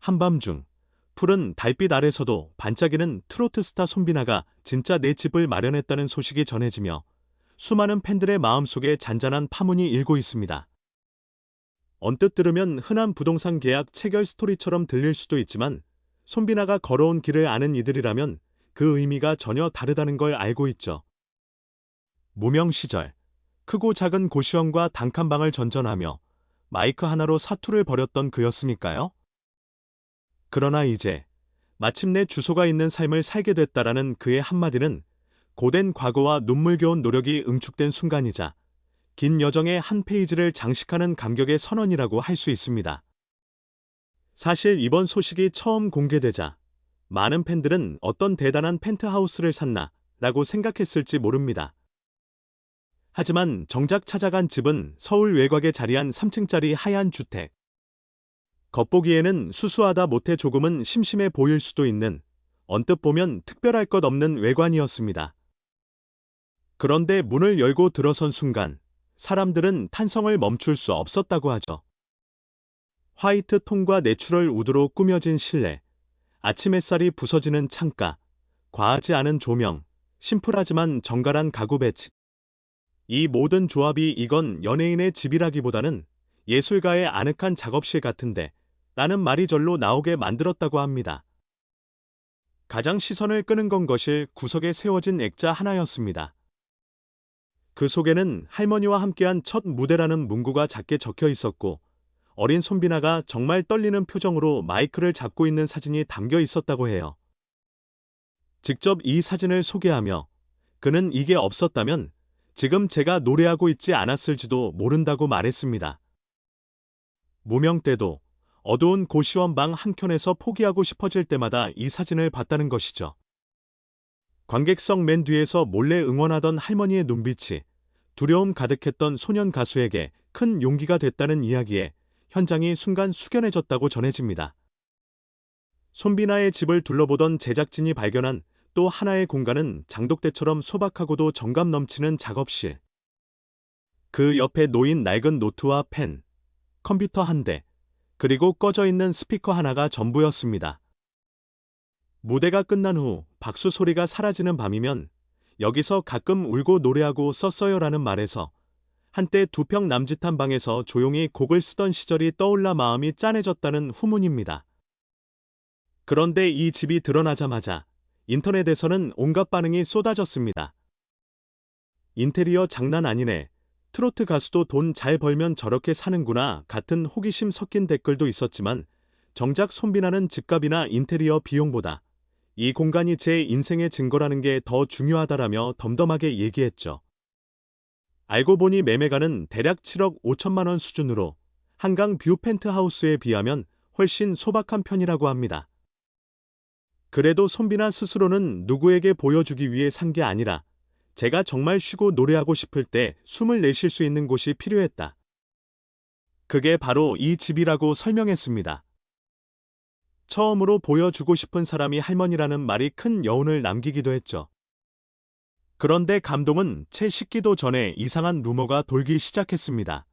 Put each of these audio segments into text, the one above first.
한밤중 푸른 달빛 아래서도 반짝이는 트로트 스타 손비나가 진짜 내 집을 마련했다는 소식이 전해지며 수많은 팬들의 마음속에 잔잔한 파문이 일고 있습니다. 언뜻 들으면 흔한 부동산 계약 체결 스토리처럼 들릴 수도 있지만 손비나가 걸어온 길을 아는 이들이라면 그 의미가 전혀 다르다는 걸 알고 있죠. 무명 시절 크고 작은 고시원과 단칸방을 전전하며 마이크 하나로 사투를 벌였던 그였으니까요. 그러나 이제 마침내 주소가 있는 삶을 살게 됐다라는 그의 한마디는 고된 과거와 눈물겨운 노력이 응축된 순간이자 긴 여정의 한 페이지를 장식하는 감격의 선언이라고 할 수 있습니다. 사실 이번 소식이 처음 공개되자 많은 팬들은 어떤 대단한 펜트하우스를 샀나 라고 생각했을지 모릅니다. 하지만 정작 찾아간 집은 서울 외곽에 자리한 3층짜리 하얀 주택. 겉보기에는 수수하다 못해 조금은 심심해 보일 수도 있는 언뜻 보면 특별할 것 없는 외관이었습니다. 그런데 문을 열고 들어선 순간 사람들은 탄성을 멈출 수 없었다고 하죠. 화이트 톤과 내추럴 우드로 꾸며진 실내, 아침 햇살이 부서지는 창가, 과하지 않은 조명, 심플하지만 정갈한 가구 배치. 이 모든 조합이 이건 연예인의 집이라기보다는 예술가의 아늑한 작업실 같은데 라는 말이 절로 나오게 만들었다고 합니다. 가장 시선을 끄는 건 것일 구석에 세워진 액자 하나였습니다. 그 속에는 할머니와 함께한 첫 무대라는 문구가 작게 적혀 있었고 어린 손비나가 정말 떨리는 표정으로 마이크를 잡고 있는 사진이 담겨 있었다고 해요. 직접 이 사진을 소개하며 그는 이게 없었다면 지금 제가 노래하고 있지 않았을지도 모른다고 말했습니다. 무명 때도 어두운 고시원 방 한켠에서 포기하고 싶어질 때마다 이 사진을 봤다는 것이죠. 관객석 맨 뒤에서 몰래 응원하던 할머니의 눈빛이 두려움 가득했던 소년 가수에게 큰 용기가 됐다는 이야기에 현장이 순간 숙연해졌다고 전해집니다. 손비나의 집을 둘러보던 제작진이 발견한 또 하나의 공간은 장독대처럼 소박하고도 정감 넘치는 작업실. 그 옆에 놓인 낡은 노트와 펜, 컴퓨터 한 대, 그리고 꺼져 있는 스피커 하나가 전부였습니다. 무대가 끝난 후 박수 소리가 사라지는 밤이면 여기서 가끔 울고 노래하고 썼어요라는 말에서 한때 두 평 남짓한 방에서 조용히 곡을 쓰던 시절이 떠올라 마음이 짠해졌다는 후문입니다. 그런데 이 집이 드러나자마자 인터넷에서는 온갖 반응이 쏟아졌습니다. 인테리어 장난 아니네. 트로트 가수도 돈 잘 벌면 저렇게 사는구나 같은 호기심 섞인 댓글도 있었지만 정작 손비나는 집값이나 인테리어 비용보다 이 공간이 제 인생의 증거라는 게 더 중요하다라며 덤덤하게 얘기했죠. 알고 보니 매매가는 대략 7억 5천만 원 수준으로 한강 뷰 펜트하우스에 비하면 훨씬 소박한 편이라고 합니다. 그래도 손비나 스스로는 누구에게 보여주기 위해 산 게 아니라 제가 정말 쉬고 노래하고 싶을 때 숨을 내쉴 수 있는 곳이 필요했다. 그게 바로 이 집이라고 설명했습니다. 처음으로 보여주고 싶은 사람이 할머니라는 말이 큰 여운을 남기기도 했죠. 그런데 감동은 채 식기도 전에 이상한 루머가 돌기 시작했습니다.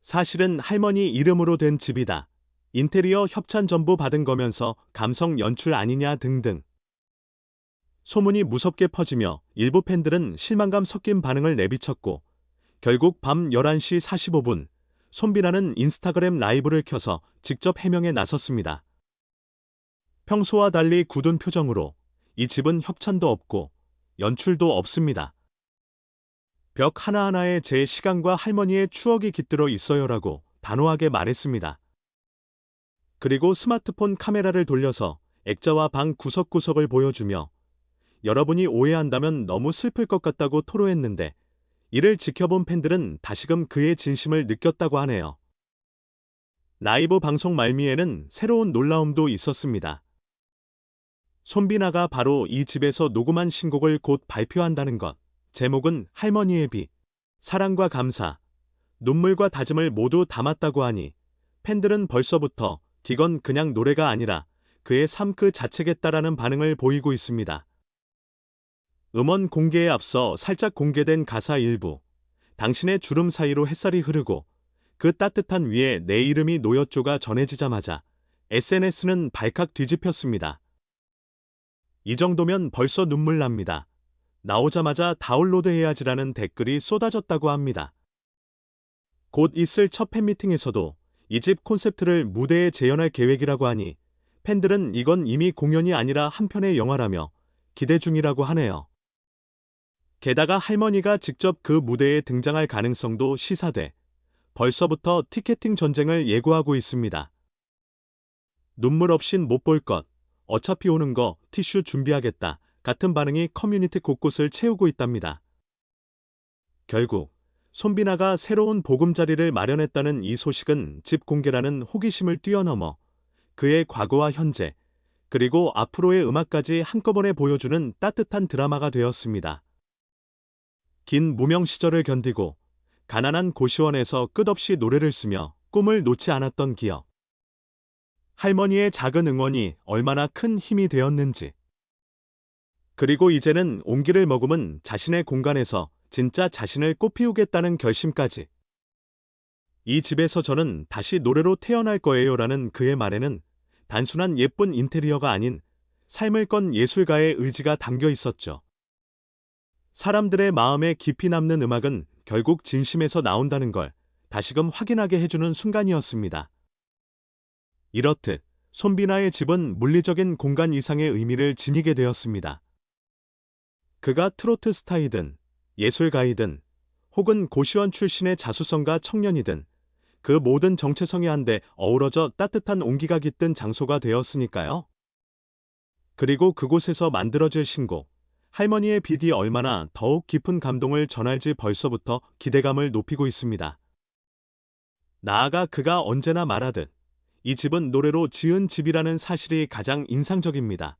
사실은 할머니 이름으로 된 집이다. 인테리어 협찬 전부 받은 거면서 감성 연출 아니냐 등등. 소문이 무섭게 퍼지며 일부 팬들은 실망감 섞인 반응을 내비쳤고 결국 밤 11시 45분 손비라는 인스타그램 라이브를 켜서 직접 해명에 나섰습니다. 평소와 달리 굳은 표정으로 이 집은 협찬도 없고 연출도 없습니다. 벽 하나하나에 제 시간과 할머니의 추억이 깃들어 있어요라고 단호하게 말했습니다. 그리고 스마트폰 카메라를 돌려서 액자와 방 구석구석을 보여주며 여러분이 오해한다면 너무 슬플 것 같다고 토로했는데 이를 지켜본 팬들은 다시금 그의 진심을 느꼈다고 하네요. 라이브 방송 말미에는 새로운 놀라움도 있었습니다. 손비나가 바로 이 집에서 녹음한 신곡을 곧 발표한다는 것. 제목은 할머니의 비. 사랑과 감사, 눈물과 다짐을 모두 담았다고 하니 팬들은 벌써부터 기건 그냥 노래가 아니라 그의 삶 그 자체겠다라는 반응을 보이고 있습니다. 음원 공개에 앞서 살짝 공개된 가사 일부. 당신의 주름 사이로 햇살이 흐르고 그 따뜻한 위에 내 이름이 놓였죠가 전해지자마자 SNS는 발칵 뒤집혔습니다. 이 정도면 벌써 눈물 납니다. 나오자마자 다운로드해야지라는 댓글이 쏟아졌다고 합니다. 곧 있을 첫 팬미팅에서도 이 집 콘셉트를 무대에 재현할 계획이라고 하니 팬들은 이건 이미 공연이 아니라 한편의 영화라며 기대 중이라고 하네요. 게다가 할머니가 직접 그 무대에 등장할 가능성도 시사돼 벌써부터 티켓팅 전쟁을 예고하고 있습니다. 눈물 없인 못 볼 것, 어차피 오는 거 티슈 준비하겠다 같은 반응이 커뮤니티 곳곳을 채우고 있답니다. 결국 손비나가 새로운 보금자리를 마련했다는 이 소식은 집 공개라는 호기심을 뛰어넘어 그의 과거와 현재, 그리고 앞으로의 음악까지 한꺼번에 보여주는 따뜻한 드라마가 되었습니다. 긴 무명 시절을 견디고 가난한 고시원에서 끝없이 노래를 쓰며 꿈을 놓지 않았던 기억. 할머니의 작은 응원이 얼마나 큰 힘이 되었는지. 그리고 이제는 온기를 머금은 자신의 공간에서 진짜 자신을 꽃피우겠다는 결심까지. 이 집에서 저는 다시 노래로 태어날 거예요 라는 그의 말에는 단순한 예쁜 인테리어가 아닌 삶을 건 예술가의 의지가 담겨 있었죠. 사람들의 마음에 깊이 남는 음악은 결국 진심에서 나온다는 걸 다시금 확인하게 해주는 순간이었습니다. 이렇듯 손비나의 집은 물리적인 공간 이상의 의미를 지니게 되었습니다. 그가 트로트 스타이든 예술가이든 혹은 고시원 출신의 자수성가 청년이든 그 모든 정체성이 한데 어우러져 따뜻한 온기가 깃든 장소가 되었으니까요. 그리고 그곳에서 만들어질 신곡, 할머니의 빛이 얼마나 더욱 깊은 감동을 전할지 벌써부터 기대감을 높이고 있습니다. 나아가 그가 언제나 말하듯 이 집은 노래로 지은 집이라는 사실이 가장 인상적입니다.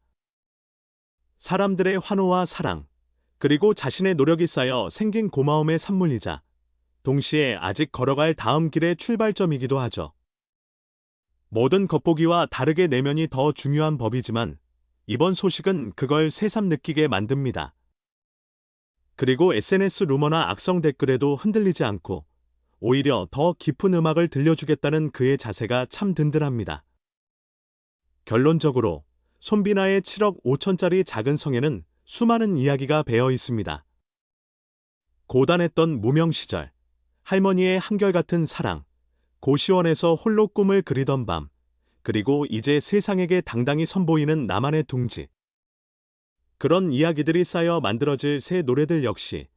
사람들의 환호와 사랑, 그리고 자신의 노력이 쌓여 생긴 고마움의 산물이자 동시에 아직 걸어갈 다음 길의 출발점이기도 하죠. 모든 겉보기와 다르게 내면이 더 중요한 법이지만 이번 소식은 그걸 새삼 느끼게 만듭니다. 그리고 SNS 루머나 악성 댓글에도 흔들리지 않고 오히려 더 깊은 음악을 들려주겠다는 그의 자세가 참 든든합니다. 결론적으로 손비나의 7억 5천짜리 작은 성에는 수많은 이야기가 배어 있습니다. 고단했던 무명 시절, 할머니의 한결같은 사랑, 고시원에서 홀로 꿈을 그리던 밤, 그리고 이제 세상에게 당당히 선보이는 나만의 둥지. 그런 이야기들이 쌓여 만들어질 새 노래들 역시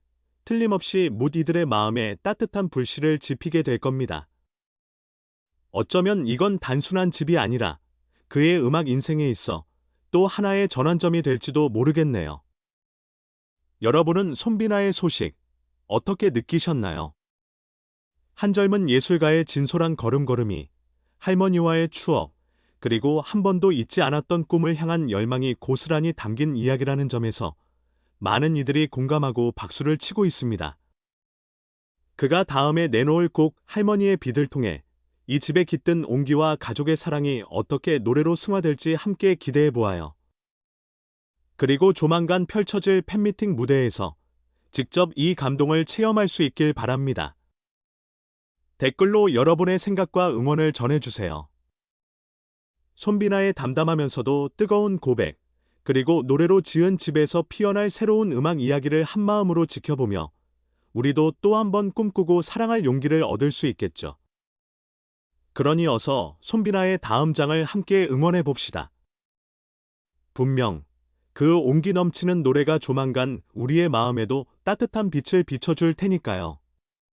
틀림없이 무디들의 마음에 따뜻한 불씨를 지피게 될 겁니다. 어쩌면 이건 단순한 집이 아니라 그의 음악 인생에 있어 또 하나의 전환점이 될지도 모르겠네요. 여러분은 손비나의 소식 어떻게 느끼셨나요? 한 젊은 예술가의 진솔한 걸음걸음이 할머니와의 추억, 그리고 한 번도 잊지 않았던 꿈을 향한 열망이 고스란히 담긴 이야기라는 점에서 많은 이들이 공감하고 박수를 치고 있습니다. 그가 다음에 내놓을 곡 할머니의 빛을 통해 이 집에 깃든 온기와 가족의 사랑이 어떻게 노래로 승화될지 함께 기대해 보아요. 그리고 조만간 펼쳐질 팬미팅 무대에서 직접 이 감동을 체험할 수 있길 바랍니다. 댓글로 여러분의 생각과 응원을 전해주세요. 손비나의 담담하면서도 뜨거운 고백, 그리고 노래로 지은 집에서 피어날 새로운 음악 이야기를 한마음으로 지켜보며 우리도 또 한 번 꿈꾸고 사랑할 용기를 얻을 수 있겠죠. 그러니 어서 손비나의 다음 장을 함께 응원해 봅시다. 분명 그 온기 넘치는 노래가 조만간 우리의 마음에도 따뜻한 빛을 비춰줄 테니까요.